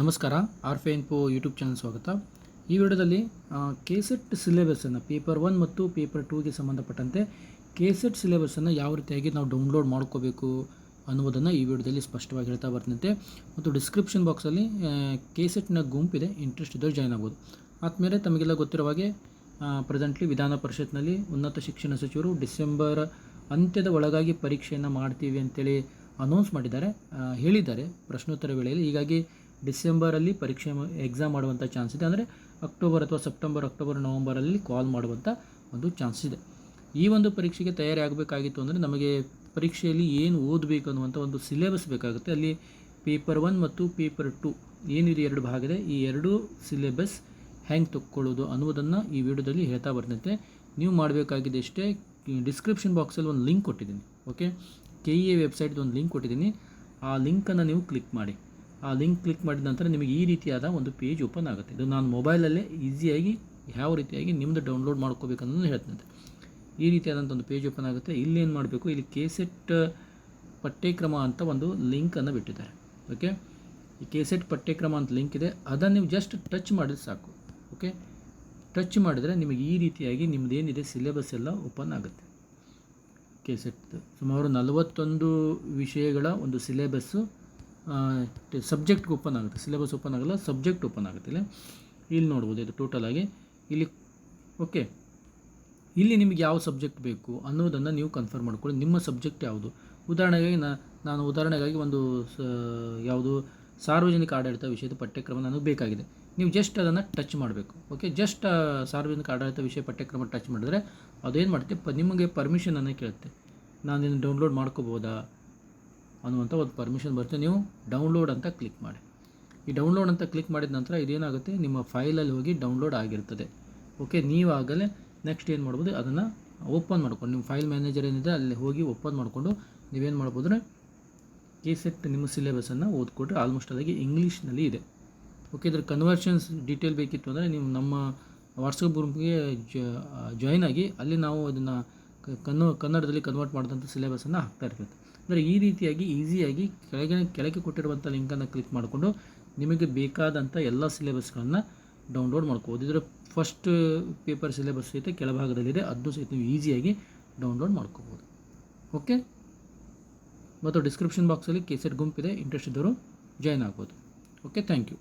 ನಮಸ್ಕಾರ, ಆರ್ಫೆ info YouTube channel ಸ್ವಾಗತ. ಈ ವಿಡಿಯೋದಲ್ಲಿ ಕೆಸೆಟ್ ಸಿಲೆಬಸ್ಸನ್ನು ಪೇಪರ್ ಒನ್ ಮತ್ತು ಪೇಪರ್ ಟೂಗೆ ಸಂಬಂಧಪಟ್ಟಂತೆ ಕೆಸೆಟ್ ಸಿಲೆಬಸ್ಸನ್ನು ಯಾವ ರೀತಿಯಾಗಿ ನಾವು ಡೌನ್ಲೋಡ್ ಮಾಡ್ಕೋಬೇಕು ಅನ್ನುವುದನ್ನು ಈ ವಿಡಿಯೋದಲ್ಲಿ ಸ್ಪಷ್ಟವಾಗಿ ಹೇಳ್ತಾ ಬರ್ತಂತೆ ಮತ್ತು ಡಿಸ್ಕ್ರಿಪ್ಷನ್ ಬಾಕ್ಸಲ್ಲಿ ಕೆಸೆಟ್ನ ಗುಂಪಿದೆ ಇಂಟ್ರೆಸ್ಟ್ ಇದ್ದರೆ ಜಾಯ್ನ್ ಆಗ್ಬೋದು. ಆದಮೇಲೆ ತಮಗೆಲ್ಲ ಗೊತ್ತಿರೋ ಹಾಗೆ ಪ್ರೆಸೆಂಟ್ಲಿ ವಿಧಾನ ಪರಿಷತ್ನಲ್ಲಿ ಉನ್ನತ ಶಿಕ್ಷಣ ಸಚಿವರು ಡಿಸೆಂಬರ್ ಅಂತ್ಯದ ಒಳಗಾಗಿ ಪರೀಕ್ಷೆಯನ್ನು ಮಾಡ್ತೀವಿ ಅಂತೇಳಿ ಅನೌನ್ಸ್ ಮಾಡಿದ್ದಾರೆ. ಹೇಳಿದ್ದಾರೆ, ಪ್ರಶ್ನೋತ್ತರ ವೇಳೆಯಲ್ಲಿ. ಹೀಗಾಗಿ ಡಿಸೆಂಬರಲ್ಲಿ ಪರೀಕ್ಷೆ ಎಕ್ಸಾಮ್ ಮಾಡುವಂಥ ಚಾನ್ಸ್ ಇದೆ. ಅಂದರೆ ಅಕ್ಟೋಬರ್ ಅಥವಾ ಸೆಪ್ಟೆಂಬರ್ ಅಕ್ಟೋಬರ್ ನವಂಬರಲ್ಲಿ ಕಾಲ್ ಮಾಡುವಂಥ ಒಂದು ಚಾನ್ಸ್ ಇದೆ. ಈ ಒಂದು ಪರೀಕ್ಷೆಗೆ ತಯಾರಿ ಆಗಬೇಕಾಗಿತ್ತು ಅಂದರೆ ನಮಗೆ ಪರೀಕ್ಷೆಯಲ್ಲಿ ಏನು ಓದಬೇಕು ಅನ್ನುವಂಥ ಒಂದು ಸಿಲೆಬಸ್ ಬೇಕಾಗುತ್ತೆ. ಅಲ್ಲಿ ಪೇಪರ್ ಒನ್ ಮತ್ತು ಪೇಪರ್ ಟು ಏನಿದೆ ಎರಡು ಭಾಗ ಇದೆ ಈ ಎರಡೂ ಸಿಲೆಬಸ್ ಹೆಂಗೆ ತಕ್ಕೊಳ್ಳೋದು ಅನ್ನುವುದನ್ನು ಈ ವಿಡಿಯೋದಲ್ಲಿ ಹೇಳ್ತಾ ಬರ್ತೈತೆ ನೀವು ಮಾಡಬೇಕಾಗಿದೆ ಇಷ್ಟೇ ಡಿಸ್ಕ್ರಿಪ್ಷನ್ ಬಾಕ್ಸಲ್ಲಿ ಒಂದು ಲಿಂಕ್ ಕೊಟ್ಟಿದ್ದೀನಿ ಓಕೆ ಕೆ ಇ ಎ ವೆಬ್ಸೈಟ್ದು ಒಂದು ಲಿಂಕ್ ಕೊಟ್ಟಿದ್ದೀನಿ. ಆ ಲಿಂಕನ್ನು ನೀವು ಕ್ಲಿಕ್ ಮಾಡಿ. ಆ ಲಿಂಕ್ ಕ್ಲಿಕ್ ಮಾಡಿದ ನಂತರ ನಿಮಗೆ ಈ ರೀತಿಯಾದ ಒಂದು ಪೇಜ್ ಓಪನ್ ಆಗುತ್ತೆ. ಇದು ನಾನು ಮೊಬೈಲಲ್ಲೇ ಈಸಿಯಾಗಿ ಯಾವ ರೀತಿಯಾಗಿ ನಿಮ್ಮದು ಡೌನ್ಲೋಡ್ ಮಾಡ್ಕೋಬೇಕು ಅನ್ನೋದನ್ನು ಹೇಳ್ತಂತೆ ಈ ರೀತಿಯಾದಂಥ ಒಂದು ಪೇಜ್ ಓಪನ್ ಆಗುತ್ತೆ. ಇಲ್ಲಿ ಏನು ಮಾಡಬೇಕು? ಇಲ್ಲಿ ಕೆಸೆಟ್ ಪಠ್ಯಕ್ರಮ ಅಂತ ಒಂದು ಲಿಂಕನ್ನು ಬಿಟ್ಟಿದ್ದಾರೆ. ಓಕೆ ಈ ಕೆಸೆಟ್ ಪಠ್ಯಕ್ರಮ ಅಂತ ಲಿಂಕ್ ಇದೆ. ಅದನ್ನು ನೀವು ಜಸ್ಟ್ ಟಚ್ ಮಾಡಿದ್ರೆ ಸಾಕು. ಓಕೆ ಟಚ್ ಮಾಡಿದರೆ ನಿಮಗೆ ಈ ರೀತಿಯಾಗಿ ನಿಮ್ಮದು ಏನಿದೆ? ಸಿಲೆಬಸ್ ಎಲ್ಲ ಓಪನ್ ಆಗುತ್ತೆ. ಕೆಸೆಟ್ ಸುಮಾರು ನಲವತ್ತೊಂದು ವಿಷಯಗಳ ಒಂದು ಸಿಲೆಬಸ್ಸು ಸಬ್ಜೆಕ್ಟ್ಗೆ ಓಪನ್ ಆಗುತ್ತೆ. ಸಿಲೆಬಸ್ ಓಪನ್ ಆಗಲ್ಲ ಸಬ್ಜೆಕ್ಟ್ ಓಪನ್ ಆಗುತ್ತೆ. ಇಲ್ಲಿ ಇಲ್ಲಿ ನೋಡ್ಬೋದು ಇದು ಟೋಟಲ್ ಆಗಿ. ಇಲ್ಲಿ ಓಕೆ ಇಲ್ಲಿ ನಿಮಗೆ ಯಾವ ಸಬ್ಜೆಕ್ಟ್ ಬೇಕು ಅನ್ನೋದನ್ನು ನೀವು ಕನ್ಫರ್ಮ್ ಮಾಡ್ಕೊಳ್ಳಿ. ನಿಮ್ಮ ಸಬ್ಜೆಕ್ಟ್ ಯಾವುದು? ಉದಾಹರಣೆಗಾಗಿ ನಾನು ಉದಾಹರಣೆಗಾಗಿ ಒಂದು ಯಾವುದು, ಸಾರ್ವಜನಿಕ ಆಡಳಿತ ವಿಷಯದ ಪಠ್ಯಕ್ರಮ ನನಗೆ ಬೇಕಾಗಿದೆ. ನೀವು ಜಸ್ಟ್ ಅದನ್ನು ಟಚ್ ಮಾಡಬೇಕು. ಓಕೆ ಜಸ್ಟ್ ಸಾರ್ವಜನಿಕ ಆಡಳಿತ ವಿಷಯ ಪಠ್ಯಕ್ರಮ ಟಚ್ ಮಾಡಿದ್ರೆ ಅದೇನು ಮಾಡುತ್ತೆ? ಪ, ನಿಮಗೆ ಪರ್ಮಿಷನನ್ನು ಕೇಳುತ್ತೆ. ನಾನು ಇದನ್ನು ಡೌನ್ಲೋಡ್ ಮಾಡ್ಕೋಬೋದಾ? ಅನ್ನುವಂಥ ಒಂದು ಪರ್ಮಿಷನ್ ಬರುತ್ತೆ. ನೀವು ಡೌನ್ಲೋಡ್ ಅಂತ ಕ್ಲಿಕ್ ಮಾಡಿ. ಈ ಡೌನ್ಲೋಡ್ ಅಂತ ಕ್ಲಿಕ್ ಮಾಡಿದ ನಂತರ ಇದೇನಾಗುತ್ತೆ? ನಿಮ್ಮ ಫೈಲಲ್ಲಿ ಹೋಗಿ ಡೌನ್ಲೋಡ್ ಆಗಿರ್ತದೆ. ಓಕೆ ನೀವಾಗಲೇ ನೆಕ್ಸ್ಟ್ ಏನು ಮಾಡ್ಬೋದು? ಅದನ್ನು ಓಪನ್ ಮಾಡ್ಕೊಂಡು, ನಿಮ್ಮ ಫೈಲ್ ಮ್ಯಾನೇಜರ್ ಏನಿದೆ, ಅಲ್ಲಿ ಹೋಗಿ ಓಪನ್ ಮಾಡಿಕೊಂಡು ನೀವೇನು ಮಾಡ್ಬೋದು ಕೆ ಸೆಟ್ ನಿಮ್ಮ ಸಿಲೆಬಸನ್ನು ಓದ್ಕೊಟ್ರೆ ಆಲ್ಮೋಸ್ಟ್ ಅದಾಗಿ ಇಂಗ್ಲೀಷ್ನಲ್ಲಿ ಇದೆ. ಓಕೆ ಇದ್ರ ಕನ್ವರ್ಷನ್ಸ್ ಡೀಟೇಲ್ ಬೇಕಿತ್ತು ಅಂದರೆ ನೀವು ನಮ್ಮ ವಾಟ್ಸಪ್ ಗ್ರೂಪ್ಗೆ ಜಾಯ್ನ್ ಆಗಿ ಅಲ್ಲಿ ನಾವು ಅದನ್ನು ಕನ್ನಡ ಕನ್ನಡದಲ್ಲಿ ಕನ್ವರ್ಟ್ ಮಾಡಿದಂಥ ಸಿಲೆಬಸನ್ನು ಹಾಕ್ತಾ ಇರ್ತೀವಿ ಅಂದರೆ ಈ ರೀತಿಯಾಗಿ ಈಸಿಯಾಗಿ ಕೆಳಗೆ ಕೆಳಗೆ ಕೊಟ್ಟಿರುವಂಥ ಲಿಂಕನ್ನು ಕ್ಲಿಕ್ ಮಾಡಿಕೊಂಡು ನಿಮಗೆ ಬೇಕಾದಂಥ ಎಲ್ಲ ಸಿಲೆಬಸ್ಗಳನ್ನು ಡೌನ್ಲೋಡ್ ಮಾಡ್ಕೋಬೋದು. ಇದರ ಫಸ್ಟ್ ಪೇಪರ್ ಸಿಲೆಬಸ್ ಸಹಿತ ಕೆಳಭಾಗದಲ್ಲಿದೆ. ಅದನ್ನು ಸಹಿತ ನೀವು ಈಸಿಯಾಗಿ ಡೌನ್ಲೋಡ್ ಮಾಡ್ಕೋಬೋದು. ಓಕೆ ಮತ್ತು ಡಿಸ್ಕ್ರಿಪ್ಷನ್ ಬಾಕ್ಸಲ್ಲಿ ಕೆಸೆಟ್ ಗುಂಪಿದೆ ಇಂಟ್ರೆಸ್ಟ್ ಇದ್ದವರು ಜಾಯ್ನ್ ಆಗ್ಬೋದು. Okay thank you